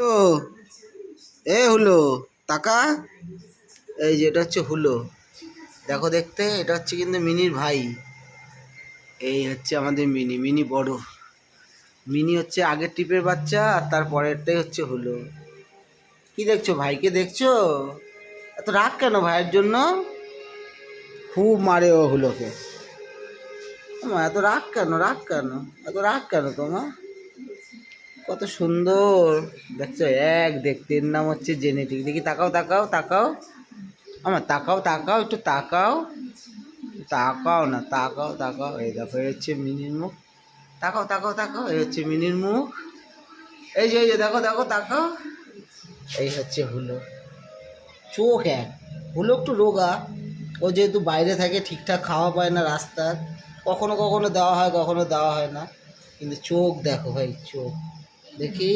হুলো এ হুলো, তাকা। এই যে এটা হচ্ছে হুলো। দেখো দেখতে, এটা হচ্ছে কিন্তু মিনির ভাই। এই হচ্ছে আমাদের মিনি মিনি বড়। মিনি হচ্ছে আগের টিপের বাচ্চা, আর তার পরেরটাই হচ্ছে হুলো। কি দেখছ ভাইকে দেখছ? এত রাগ কেন ভাইয়ের জন্য? খুব মারে ও হুলোকে। এত রাগ কেন রাগ কেন? এত রাগ কেন তোমার কত সুন্দর। দেখছ, এক দেখতে এর নাম হচ্ছে জেনেটিক। দেখি, তাকাও তাকাও তাকাও। আমার তাকাও তাকাও, একটু তাকাও। তাকাও না, তাকাও তাকাও। এই দেখো, এই হচ্ছে মিনির মুখ। তাকাও তাকাও তাকাও। এই হচ্ছে মিনির মুখ। এই যে এই যে, দেখো দেখো, তাকাও। এই হচ্ছে হুলো। চোখ এক। হুলো একটু রোগা। ও যেহেতু বাইরে থাকে, ঠিকঠাক খাওয়া পায় না রাস্তার। কখনো কখনো দেওয়া হয়, কখনো দেওয়া হয় না। কিন্তু চোখ দেখো ভাই, চোখ। দেখি।